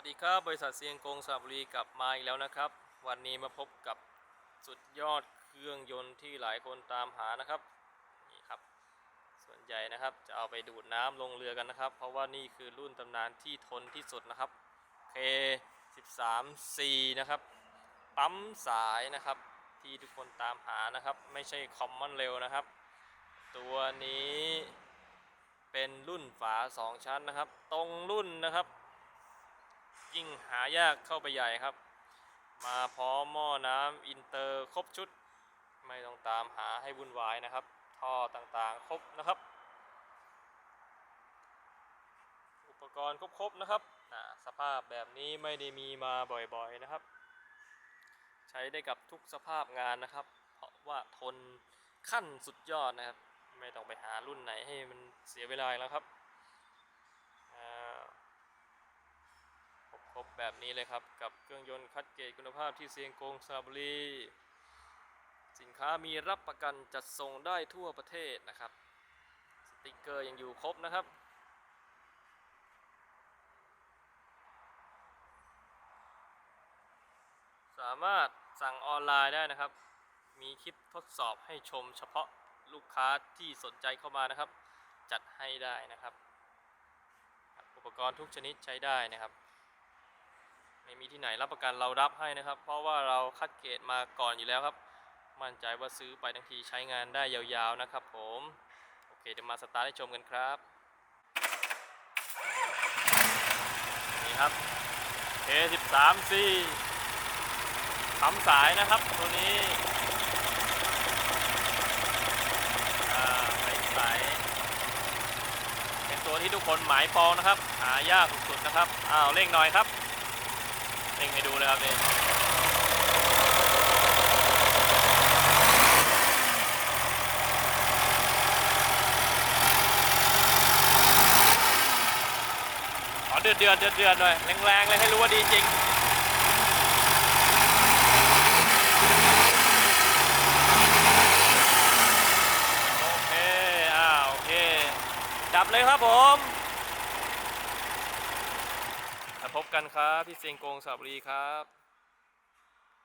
วัสดีครับ บริษัทเซียงกงสระบุรีกลับมาอีกแล้วนะครับ วันนี้มาพบกับสุดยอดเครื่องยนต์ที่หลายคนตามหานะครับนี่ครับ ส่วนใหญ่นะครับจะเอาไปดูดน้ำลงเรือกันนะครับ เพราะว่านี่คือรุ่นตำนานที่ทนที่สุดนะครับ K 13 C นะครับปั๊มสายนะครับ ที่ทุกคนตามหานะครับ ไม่ใช่คอมมอนเร็วนะครับ ตัวนี้เป็นรุ่นฝา 2 ชั้นนะครับ ตรงรุ่นนะครับ ยิ่งหายากเข้าไปใหญ่ครับ มาพร้อมหม้อน้ำอินเตอร์ครบชุด ไม่ต้องตามหาให้วุ่นวายนะครับ ท่อต่างๆ ครบนะครับ อุปกรณ์ครบๆนะครับสภาพแบบนี้ไม่ได้มีมาบ่อยๆนะครับ ใช้ได้กับทุกสภาพงานนะครับ เพราะว่าทนขั้นสุดยอดนะครับ ไม่ต้องไปหารุ่นไหนให้มันเสียเวลาแล้วครับอ่า ครบๆ แบบนี้เลยครับ กับเครื่องยนต์คัดเกรดคุณภาพที่เซียงกงสระบุรี สินค้ามีรับประกันจัดส่งได้ทั่วประเทศนะครับ สติกเกอร์ยังอยู่ครบนะครับสามารถสั่งออนไลน์ได้นะครับ มีคลิปทดสอบให้ชมเฉพาะลูกค้าที่สนใจเข้ามานะครับ จัดให้ได้นะครับ อุปกรณ์ทุกชนิดใช้ได้นะครับ มีที่ไหนรับประกันเรารับให้นะครับ เพราะว่าเราคัดเกรดมาก่อนอยู่แล้วครับ มั่นใจว่าซื้อไปทั้งทีใช้งานได้ยาวๆนะครับ ผมโอเคเดี๋ยวมาสตาร์ทให้ชมกันครับนี่ครับ K13C ทำสายนะครับตัวนี้อ่าใส่สายเป็นตัวที่ทุกคนหมายปองนะครับ หายากสุดๆนะครับอ้าวเร่งหน่อยครับ เร่งให้ดูเลยครับนี่ขอเดือดเดือดเดือดเดือดหน่อยแรงๆเลยให้รู้ว่าดีจริงโอเคอ่าโอเค ดับเลยครับผม พบกันครับที่เซียงกงสระบุรีครับ